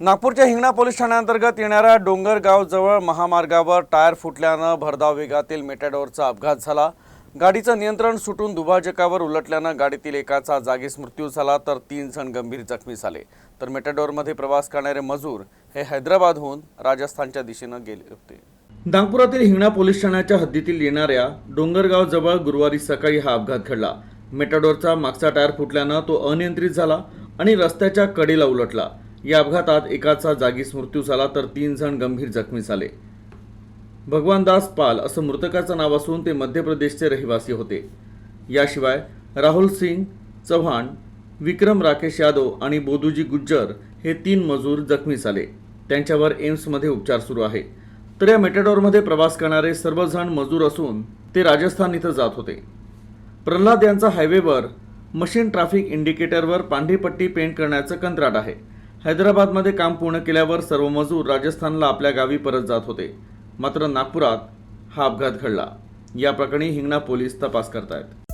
नागपूरच्या हिंगणा पोलीस ठाण्याअंतर्गत येणाऱ्या डोंगरगावजवळ महामार्गावर टायर फुटल्यानं भरधाव वेगातील मेटॅडोरचा अपघात झाला. गाडीचं नियंत्रण सुटून दुभाजकावर उलटल्यानं गाडीतील एकाचा जागीच मृत्यू झाला तर तीन जण गंभीर जखमी झाले. तर मेटॅडोरमध्ये प्रवास करणारे मजूर हे हैदराबादहून राजस्थानच्या दिशेनं गेले होते. नागपुरातील हिंगणा पोलीस ठाण्याच्या हद्दीतील येणाऱ्या डोंगरगावजवळ गुरुवारी सकाळी हा अपघात घडला. मेटाडोरचा मागचा टायर फुटल्यानं तो अनियंत्रित झाला आणि रस्त्याच्या कडेला उलटला. या अपघातात एकाचा जागीच मृत्यू झाला तर तीन जण गंभीर जखमी झाले. भगवानदास पाल असं मृतकाचं नाव असून ते मध्य प्रदेशचे रहिवासी होते. याशिवाय राहुल सिंग चव्हाण विक्रम राकेश यादव आणि बोधूजी गुज्जर हे तीन मजूर जखमी झाले. त्यांच्यावर एम्समध्ये उपचार सुरू आहे. तर या मेटॅडोरमध्ये प्रवास करणारे सर्वजण मजूर असून ते राजस्थान इथं जात होते. प्रल्हाद यांचा हायवेवर मशीन ट्रॅफिक इंडिकेटरवर पांढरी पट्टी पेंट करण्याचं कंत्राट आहे. हैदराबादमध्ये काम पूर्ण केल्यावर सर्व मजूर राजस्थानला आपल्या गावी परत जात होते. मात्र नागपुरात हा अपघात घडला. या प्रकरणी हिंगणा पोलीस तपास करतायत.